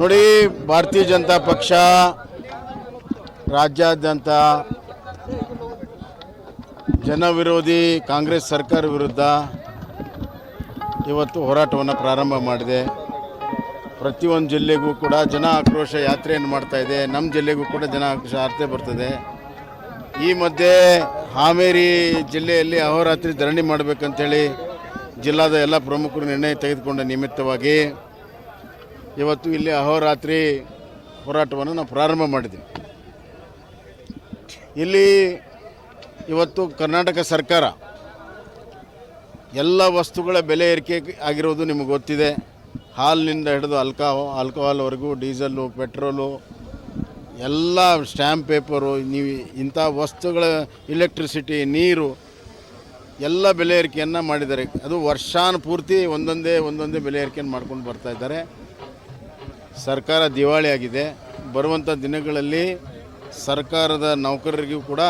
ನೋಡಿ ಭಾರತೀಯ ಜನತಾ ಪಕ್ಷ ರಾಜ್ಯಾದ್ಯಂತ ಜನ ವಿರೋಧಿ ಕಾಂಗ್ರೆಸ್ ಸರ್ಕಾರ ವಿರುದ್ಧ ಇವತ್ತು ಹೋರಾಟವನ್ನು ಪ್ರಾರಂಭ ಮಾಡಿದೆ. ಪ್ರತಿಯೊಂದು ಜಿಲ್ಲೆಗೂ ಕೂಡ ಜನ ಆಕ್ರೋಶ ಯಾತ್ರೆಯನ್ನು ಮಾಡ್ತಾ ಇದೆ. ನಮ್ಮ ಜಿಲ್ಲೆಗೂ ಕೂಡ ಜನ ಆಕ್ರೋಶ ಯಾತ್ರೆ ಬರ್ತದೆ. ಈ ಮಧ್ಯೆ ಹಾವೇರಿ ಜಿಲ್ಲೆಯಲ್ಲಿ ಅಹೋರಾತ್ರಿ ಧರಣಿ ಮಾಡಬೇಕಂತೇಳಿ ಜಿಲ್ಲಾದ ಎಲ್ಲ ಪ್ರಮುಖರು ನಿರ್ಣಯ ತೆಗೆದುಕೊಂಡ ನಿಮಿತ್ತವಾಗಿ ಇವತ್ತು ಇಲ್ಲಿ ಅಹೋರಾತ್ರಿ ಹೋರಾಟವನ್ನು ನಾವು ಪ್ರಾರಂಭ ಮಾಡಿದ್ದೀವಿ ಇಲ್ಲಿ ಇವತ್ತು ಕರ್ನಾಟಕ ಸರ್ಕಾರ ಎಲ್ಲ ವಸ್ತುಗಳ ಬೆಲೆ ಏರಿಕೆ ಆಗಿರೋದು ನಿಮಗೆ ಗೊತ್ತಿದೆ. ಹಾಲಿನಿಂದ ಹಿಡಿದು ಅಲ್ಕಾಹೋ ಆಲ್ಕೋಹಾಲ್ವರೆಗೂ ಡೀಸೆಲ್ಲು, ಪೆಟ್ರೋಲು ಎಲ್ಲ ಸ್ಟ್ಯಾಂಪ್ ಪೇಪರು ನೀವು ಇಂಥ ವಸ್ತುಗಳ ಇಲೆಕ್ಟ್ರಿಸಿಟಿ ನೀರು, ಎಲ್ಲ ಬೆಲೆ ಏರಿಕೆಯನ್ನು ಮಾಡಿದ್ದಾರೆ. ಅದು ವರ್ಷಾನುಪೂರ್ತಿ ಒಂದೊಂದೇ ಒಂದೊಂದೇ ಬೆಲೆ ಏರಿಕೆಯನ್ನು ಮಾಡ್ಕೊಂಡು ಬರ್ತಾ ಇದ್ದಾರೆ. ಸರ್ಕಾರ ದಿವಾಳಿ ಆಗಿದೆ. ಬರುವಂಥ ದಿನಗಳಲ್ಲಿ ಸರ್ಕಾರದ ನೌಕರರಿಗೂ ಕೂಡ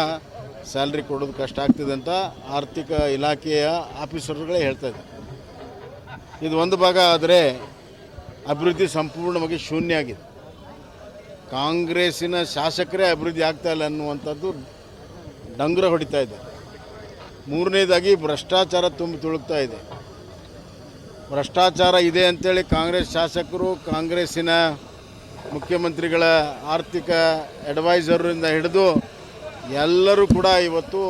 ಸ್ಯಾಲ್ರಿ ಕೊಡೋದು ಕಷ್ಟ ಆಗ್ತಿದೆ ಅಂತ ಆರ್ಥಿಕ ಇಲಾಖೆಯ ಆಫೀಸರ್ಗಳೇ ಹೇಳ್ತಾ ಇದ್ದಾರೆ. ಇದು ಒಂದು ಭಾಗ ಆದರೆ ಅಭಿವೃದ್ಧಿ ಸಂಪೂರ್ಣವಾಗಿ ಶೂನ್ಯ ಆಗಿದೆ. ಕಾಂಗ್ರೆಸ್ಸಿನ ಶಾಸಕರೇ ಅಭಿವೃದ್ಧಿ ಆಗ್ತಾ ಇಲ್ಲ ಅನ್ನುವಂಥದ್ದು ಡಂಗ್ರ ಹೊಡಿತಾ ಇದೆ. ಮೂರನೇದಾಗಿ ಭ್ರಷ್ಟಾಚಾರ ತುಂಬಿ ತುಳುಕ್ತಾ ಇದೆ. ಭ್ರಷ್ಟಾಚಾರ ಇದೆ ಅಂತೇಳಿ ಕಾಂಗ್ರೆಸ್ ಶಾಸಕರು, ಕಾಂಗ್ರೆಸ್ಸಿನ ಮುಖ್ಯಮಂತ್ರಿಗಳ ಆರ್ಥಿಕ ಅಡ್ವೈಸರಿಂದ ಹಿಡಿದು ಎಲ್ಲರೂ ಕೂಡ ಇವತ್ತು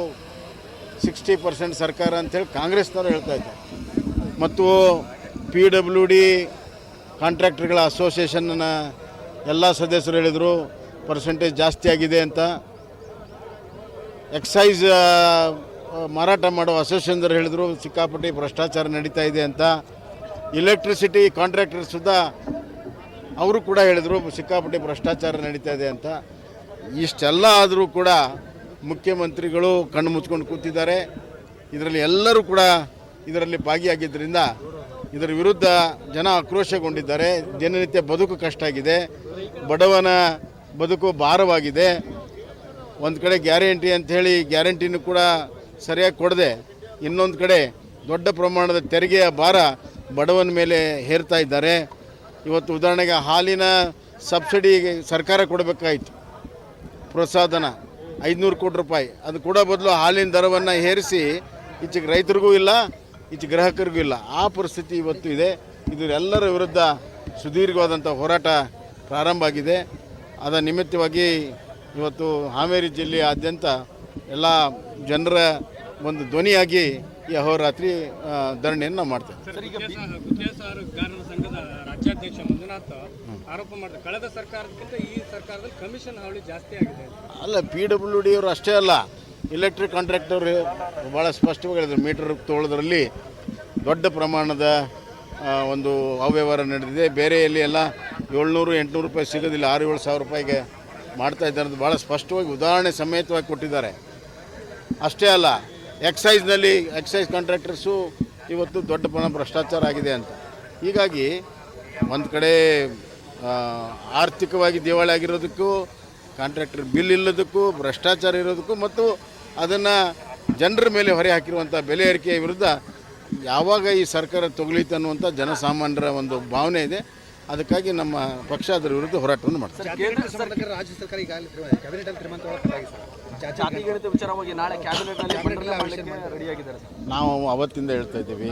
ಸಿಕ್ಸ್ಟಿ ಪರ್ಸೆಂಟ್ ಸರ್ಕಾರ ಅಂತೇಳಿ ಕಾಂಗ್ರೆಸ್ನವರು ಹೇಳ್ತಾ ಇದ್ದಾರೆ. ಮತ್ತು ಪಿ ಡಬ್ಲ್ಯೂ ಡಿ ಕಾಂಟ್ರಾಕ್ಟರ್ಗಳ ಅಸೋಸಿಯೇಷನ್ನ ಎಲ್ಲ ಸದಸ್ಯರು ಹೇಳಿದರು ಪರ್ಸೆಂಟೇಜ್ ಜಾಸ್ತಿ ಆಗಿದೆ ಅಂತ. ಎಕ್ಸೈಸ್ ಮಾರಾಟ ಮಾಡೋ ಅಸೋಸಿಯೇಷನ್ದವ್ರು ಹೇಳಿದರು, ಸಿಕ್ಕಾಪಟ್ಟಿ ಭ್ರಷ್ಟಾಚಾರ ನಡೀತಾ ಇದೆ ಅಂತ. ಇಲೆಕ್ಟ್ರಿಸಿಟಿ ಕಾಂಟ್ರಾಕ್ಟರ್ ಸುದ್ದ ಅವರು ಕೂಡ ಹೇಳಿದರು, ಸಿಕ್ಕಾಪಟ್ಟಿ ಭ್ರಷ್ಟಾಚಾರ ನಡೀತಾ ಇದೆ ಅಂತ. ಇಷ್ಟೆಲ್ಲ ಆದರೂ ಕೂಡ ಮುಖ್ಯಮಂತ್ರಿಗಳು ಕಣ್ಣು ಮುಚ್ಕೊಂಡು ಕೂತಿದ್ದಾರೆ. ಇದರಲ್ಲಿ ಎಲ್ಲರೂ ಕೂಡ ಇದರಲ್ಲಿ ಭಾಗಿಯಾಗಿದ್ದರಿಂದ ಇದರ ವಿರುದ್ಧ ಜನ ಆಕ್ರೋಶಗೊಂಡಿದ್ದಾರೆ. ದಿನನಿತ್ಯ ಬದುಕು ಕಷ್ಟ ಆಗಿದೆ ಬಡವನ ಬದುಕು ಭಾರವಾಗಿದೆ. ಒಂದು ಕಡೆ ಗ್ಯಾರಂಟಿ ಅಂಥೇಳಿ ಗ್ಯಾರಂಟಿನೂ ಕೂಡ ಸರಿಯಾಗಿ ಕೊಡದೆ. ಇನ್ನೊಂದು ಕಡೆ ದೊಡ್ಡ ಪ್ರಮಾಣದ ತೆರಿಗೆಯ ಭಾರ ಬಡವನ ಮೇಲೆ ಹೇರ್ತಾ ಇದ್ದಾರೆ. ಇವತ್ತು ಉದಾಹರಣೆಗೆ ಹಾಲಿನ ಸಬ್ಸಿಡಿ ಸರ್ಕಾರ ಕೊಡಬೇಕಾಯಿತು. ಪ್ರೋತ್ಸಾಹಧನ ಐದುನೂರು ಕೋಟಿ ರೂಪಾಯಿ. ಅದು ಕೂಡ ಬದಲು ಹಾಲಿನ ದರವನ್ನು ಹೇರಿಸಿ, ಈಚೆಗೆ ರೈತರಿಗೂ ಇಲ್ಲ ಈಚೆ ಗ್ರಾಹಕರಿಗೂ ಇಲ್ಲ. ಆ ಪರಿಸ್ಥಿತಿ ಇವತ್ತು ಇದೆ. ಇದರೆಲ್ಲರ ವಿರುದ್ಧ ಸುದೀರ್ಘವಾದಂಥ ಹೋರಾಟ ಪ್ರಾರಂಭ ಆಗಿದೆ. ಅದರ ನಿಮಿತ್ತವಾಗಿ ಇವತ್ತು ಹಾವೇರಿ ಜಿಲ್ಲೆಯಾದ್ಯಂತ ಎಲ್ಲ ಜನರ ಒಂದು ಧ್ವನಿಯಾಗಿ ಈ ಅಹೋರಾತ್ರಿ ಧರಣಿಯನ್ನು ನಾವು ಮಾಡ್ತೇವೆ ಸಂಘದ ರಾಜ್ಯಾಧ್ಯಕ್ಷ ಮಂಜುನಾಥ್ ಆರೋಪ ಮಾಡಿದ್ರು. ಕಳೆದ ಸರ್ಕಾರಕ್ಕಿಂತ ಈ ಸರ್ಕಾರದಲ್ಲಿ ಕಮಿಷನ್ ಹಾವಳಿ ಜಾಸ್ತಿ ಆಗಿದೆ. ಅಲ್ಲ ಪಿ ಡಬ್ಲ್ಯೂ ಡಿ ಅವರು ಅಷ್ಟೇ ಅಲ್ಲ. ಇಲೆಕ್ಟ್ರಿಕ್ ಕಾಂಟ್ರಾಕ್ಟರ್ ಭಾಳ ಸ್ಪಷ್ಟವಾಗಿ ಹೇಳಿದ್ರು. ಮೀಟರ್ ತೊಗೊಳೋದ್ರಲ್ಲಿ ದೊಡ್ಡ ಪ್ರಮಾಣದ ಒಂದು ಅವ್ಯವಹಾರ ನಡೆದಿದೆ. ಬೇರೆ ಎಲ್ಲಿ ಏಳ್ನೂರು, ಎಂಟುನೂರು ರೂಪಾಯಿ ಸಿಗೋದಿಲ್ಲ. ಆರು, ಏಳು ಸಾವಿರ ರೂಪಾಯಿಗೆ ಮಾಡ್ತಾ ಇದ್ದಾರೆ ಅಂತ ಭಾಳ ಸ್ಪಷ್ಟವಾಗಿ ಉದಾಹರಣೆ ಸಮೇತವಾಗಿ ಕೊಟ್ಟಿದ್ದಾರೆ. ಅಷ್ಟೇ ಅಲ್ಲ ಎಕ್ಸೈಸ್ನಲ್ಲಿ ಎಕ್ಸೈಸ್ ಕಾಂಟ್ರಾಕ್ಟರ್ಸು ಇವತ್ತು ದೊಡ್ಡ ಪ್ರಮಾಣ ಭ್ರಷ್ಟಾಚಾರ ಆಗಿದೆ ಅಂತ. ಹೀಗಾಗಿ ಒಂದು ಕಡೆ ಆರ್ಥಿಕವಾಗಿ ದಿವಾಳಿ ಆಗಿರೋದಕ್ಕೂ ಕಾಂಟ್ರಾಕ್ಟರ್ ಬಿಲ್ ಇಲ್ಲದಕ್ಕೂ, ಭ್ರಷ್ಟಾಚಾರ ಇರೋದಕ್ಕೂ ಮತ್ತು ಅದನ್ನು ಜನರ ಮೇಲೆ ಹೊರೆ ಹಾಕಿರುವಂಥ ಬೆಲೆ ಏರಿಕೆಯ ವಿರುದ್ಧ ಯಾವಾಗ ಈ ಸರ್ಕಾರ ತೊಗಲಿತ್ತು ಅನ್ನುವಂಥ ಜನಸಾಮಾನ್ಯರ ಒಂದು ಭಾವನೆ ಇದೆ. ಅದಕ್ಕಾಗಿ ನಮ್ಮ ಪಕ್ಷ ಅದರ ವಿರುದ್ಧ ಹೋರಾಟವನ್ನು ಮಾಡ್ತಾರೆ ಕೇಂದ್ರ ಸಂಬಂಧಕ್ಕೆ ರಾಜ್ಯ ಸರ್ಕಾರ ಕ್ಯಾಬಿನೆಟ್ ಅಲ್ಲಿ ತೀರ್ಮಾನ ಸರ್. ಜಾತಿ ಗಣಿತ ವಿಚಾರವಾಗಿ ನಾಳೆ ಕ್ಯಾಬಿನೆಟ್ನಲ್ಲಿ ಮಂಡನೆ ಮಾಡಲಿಕ್ಕೆ ರೆಡಿಯಾಗಿದ್ದಾರೆ ಸರ್. ನಾವು ಅವತ್ತಿಂದ ಹೇಳ್ತಾ ಇದ್ದೀವಿ.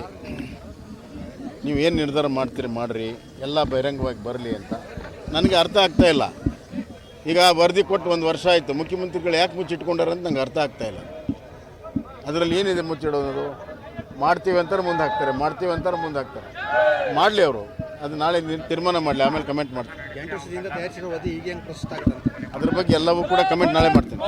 ನೀವು ಏನು ನಿರ್ಧಾರ ಮಾಡ್ತೀರಿ ಮಾಡಿರಿ ಎಲ್ಲ ಬಹಿರಂಗವಾಗಿ ಬರಲಿ ಅಂತ. ನನಗೆ ಅರ್ಥ ಆಗ್ತಾ ಇಲ್ಲ. ಈಗ ವರದಿ ಕೊಟ್ಟು ಒಂದು ವರ್ಷ ಆಯಿತು. ಮುಖ್ಯಮಂತ್ರಿಗಳು ಯಾಕೆ ಮುಚ್ಚಿಟ್ಕೊಂಡಾರ ಅಂತ ನಂಗೆ ಅರ್ಥ ಆಗ್ತಾ ಇಲ್ಲ. ಅದರಲ್ಲಿ ಏನಿದೆ ಮುಚ್ಚಿಡೋದು ಮಾಡ್ತೀವಿ ಅಂತಾರೆ ಮುಂದೆ ಹಾಕ್ತಾರೆ ಮಾಡ್ತೀವಿ ಅಂತಾರೆ ಮುಂದೆ ಹಾಕ್ತಾರೆ. ಮಾಡಲಿ ಅವರು. ಅದು ನಾಳೆ ತೀರ್ಮಾನ ಮಾಡಲಿ ಆಮೇಲೆ ಕಮೆಂಟ್ ಮಾಡ್ತೀನಿ. ಅದ್ರ ಬಗ್ಗೆ ಎಲ್ಲವೂ ಕೂಡ ಕಮೆಂಟ್ ನಾಳೆ ಮಾಡ್ತೀನಿ.